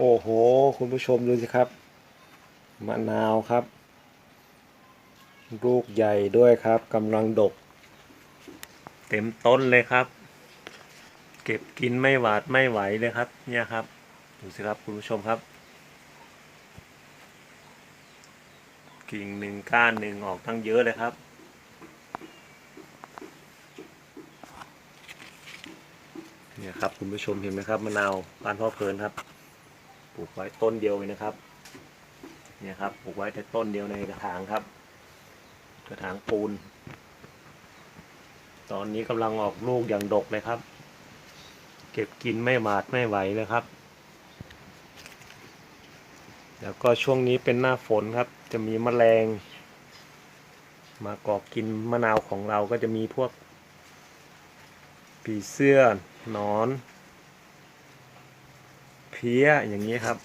โอ้โห คุณผู้ชมดูสิครับ มะนาวครับ ลูกใหญ่ด้วยครับกำลังดก เต็มต้นเลยครับ เก็บกินไม่หวาดไม่ไหวเลยครับ เนี่ยครับ ดูสิครับคุณผู้ชมครับ กิ่งหนึ่งก้านหนึ่งออกตั้งเยอะเลยครับเนี่ยครับคุณผู้ชมเห็นไหมครับมะนาวบ้านพ่อเพลินครับ ปลูกไว้ต้นเดียวเลยนะครับ เนี่ยครับปลูกไว้แต่ต้นเดียวในกระถางครับ กระถางปูน ตอนนี้กำลังออกลูกอย่างดกเลยครับ เก็บกินไม่หมาดไม่ไหวเลยครับ แล้วก็ช่วงนี้เป็นหน้าฝนครับ จะมีแมลง มาเกาะกินมะนาวของเราก็จะมีพวก ผีเสื้อ นอน เพี้ยอย่างนี้ครับ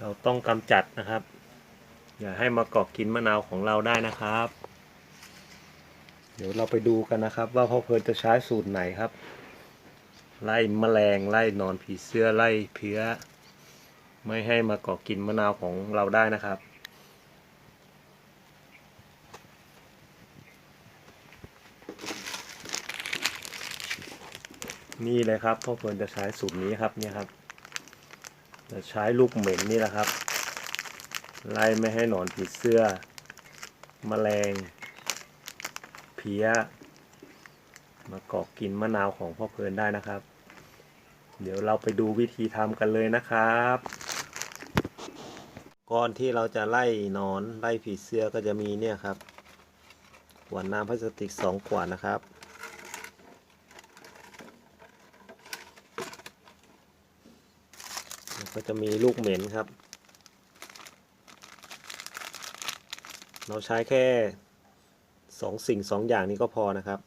เราต้องกำจัดนะครับ อย่าให้มาเกาะกินมะนาวของเราได้นะครับ เดี๋ยวเราไปดูกันนะครับ ว่าพ่อเพลินจะใช้สูตรไหนครับ ไล่แมลงไล่นอนผีเสื้อไล่เพี้ย ไม่ให้มาเกาะกินมะนาวของเราได้นะครับ นี่เลยครับพ่อเพลินจะใช้สูตรนี้ครับเนี่ยครับ จะใช้ลูกเหม็นนี่แหละครับ ไล่ไม่ให้หนอนผีเสื้อแมลง เพี้ย มาเกาะกินมะนาวของพ่อเพลินได้นะครับ เดี๋ยวเราไปดูวิธีทำกันเลยนะครับก่อนที่เราจะไล่หนอนไล่ผีเสื้อก็จะมีเนี่ยครับขวดน้ำพลาสติกสองขวดนะครับ แล้ว ก็จะมีลูกเหม็นครับ เราใช้แค่สองสิ่งสองอย่างนี้ก็พอนะครับ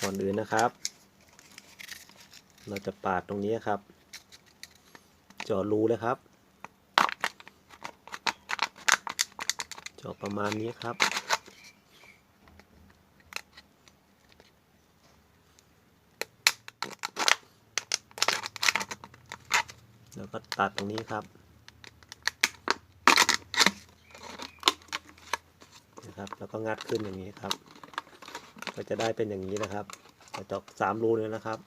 ก่อนอื่นนะครับ เราจะปาดตรงนี้ครับเจาะรูเลยครับเจาะประมาณนี้ครับ แล้วก็ตัดตรงนี้ครับนะครับ แล้วก็งัดขึ้นอย่างนี้ครับ ก็จะได้เป็นอย่างนี้นะครับกระจาะสามรูเลยนะครับ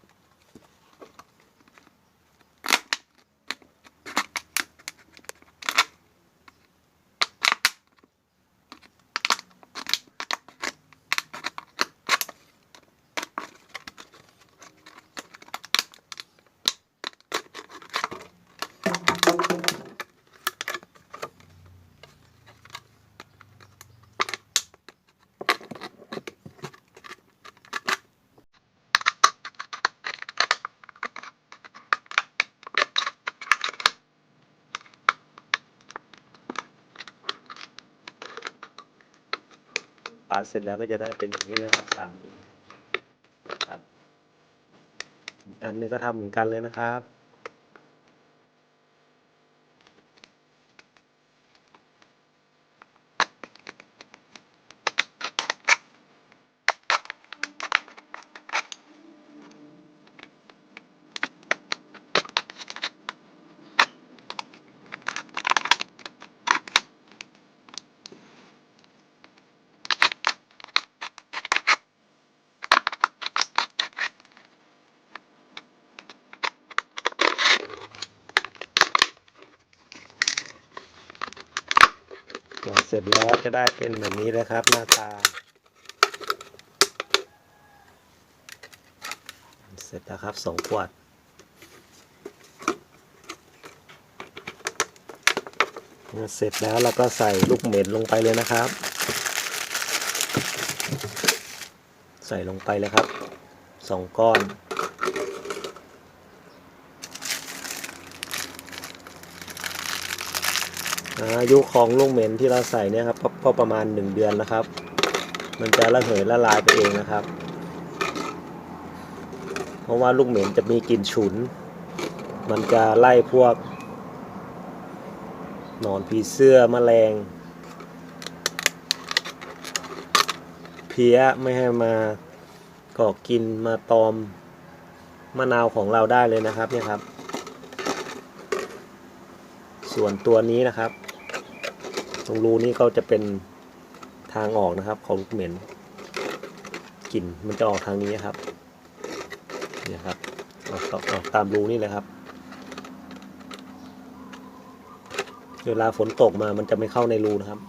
ปาเสร็จแล้วก็จะได้เป็นอย่างนี้นะครับสามอันนี้ก็ทำเหมือนกันเลยนะครับ หลังเสร็จแล้วจะได้เป็นแบบนี้เลยครับ หน้าตา เสร็จแล้วครับสองขวดเสร็จแล้วเราก็ใส่ลูกเหม็นลงไปเลยนะครับ ใส่ลงไปเลยครับสองก้อน อายุของลูกเหม็นที่เราใส่เนี่ยครับก็ประมาณ 1 เดือนนะครับ มันจะระเหยละลายไปเองนะครับ เพราะว่าลูกเหม็นจะมีกลิ่นฉุน มันจะไล่พวกหนอนผีเสื้อมแมลง เพี้ยไม่ให้มากาะกินมาตอมมะนาวของเราได้เลยนะครับเนี่ยครับ ส่วนตัวนี้นะครับ ตรงรูนี้ก็จะเป็นทางออกนะครับ ของลูกเหม็นกลิ่นมันจะออกทางนี้ครับเนี่ยครับออกออกออกตามรูนี่เลยครับ เวลาฝนตกมามันจะไม่เข้าในรูนะครับ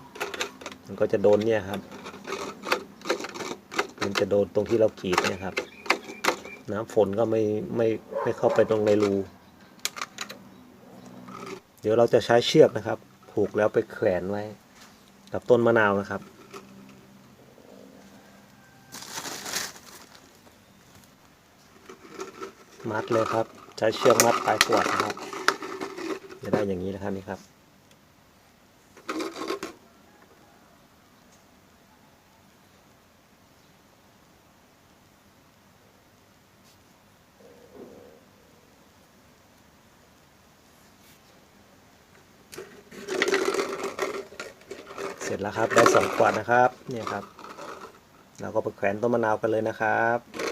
มันก็จะโดนเนี่ยครับ มันจะโดนตรงที่เรากรีดเนี่ยครับ น้ำฝนก็ไม่ไม่ไม่เข้าไปตรงในรู เดี๋ยวเราจะใช้เชือกนะครับ ผูกแล้วไปแขวนไว้ กับต้นมะนาวนะครับ มัดเลยครับ ใช้เชือกมัดปลายขวดนะครับ จะได้อย่างนี้นะครับนี่ครับ เสร็จแล้วครับได้สองขวดนะครับเนี่ยครับ เราก็ไปแขวนต้นมะนาวกันเลยนะครับ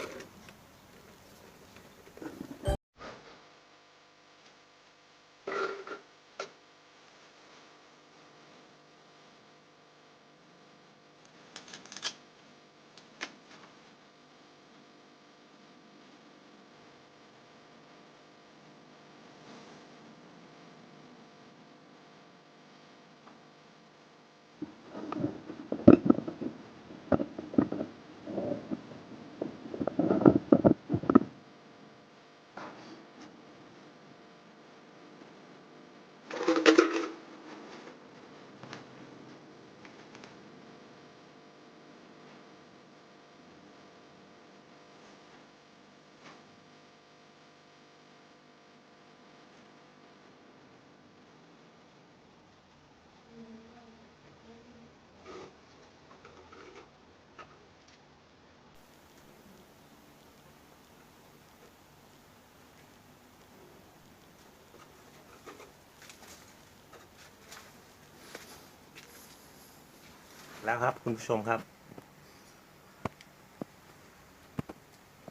แล้วครับ คุณผู้ชมครับ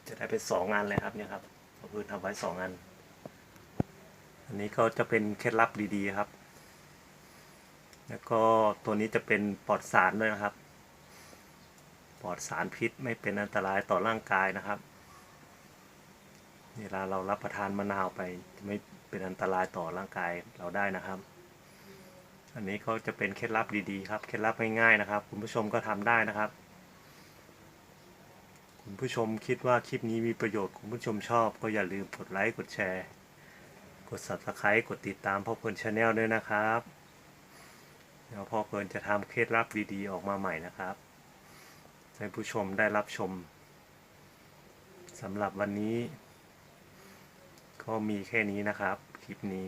จะได้เป็นสองงานเลยครับเนี่ยครับก็คือทำไว้สองงานอันนี้ก็จะเป็นเคล็ดลับดีๆครับ แล้วก็ตัวนี้จะเป็นปลอดสารด้วยนะครับ ปลอดสารพิษไม่เป็นอันตรายต่อร่างกายนะครับเวลาเรารับประทานมะนาวไปจะไม่เป็นอันตรายต่อร่างกายเราได้นะครับ อันนี้ก็จะเป็นเคล็ดลับดีๆครับ เคล็ดลับง่ายๆนะครับ คุณผู้ชมก็ทำได้นะครับ คุณผู้ชมคิดว่าคลิปนี้มีประโยชน์คุณผู้ชมชอบ ก็อย่าลืมกดไลค์กดแชร์ กด subscribe กดติดตามพ่อเพลินชาแนลด้วยนะครับเดี๋ยวพ่อเพลินจะทำเคล็ดลับดีๆออกมาใหม่นะครับให้ผู้ชมได้รับชมสำหรับวันนี้ ก็มีแค่นี้นะครับ คลิปนี้